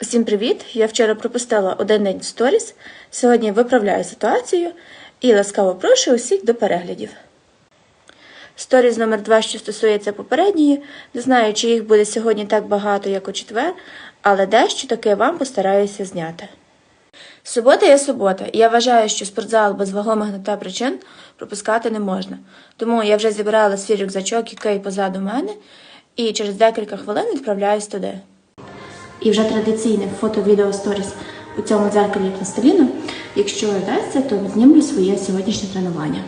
Всім привіт! Я вчора пропустила один день сторіс. Сьогодні виправляю ситуацію і ласкаво прошу усіх до переглядів. Сторіс номер 2, що стосується попередньої, не знаю, чи їх буде сьогодні так багато, як у четвер, але дещо таки вам постараюся зняти. Субота є субота, і я вважаю, що спортзал без вагомих на те причин пропускати не можна. Тому я вже зібрала свій рюкзачок, який позаду мене, і через декілька хвилин відправляюсь туди. І вже традиційне фото-відео сторіс у цьому дзеркалі пластиліну. Якщо вдасться, то знімлю своє сьогоднішнє тренування.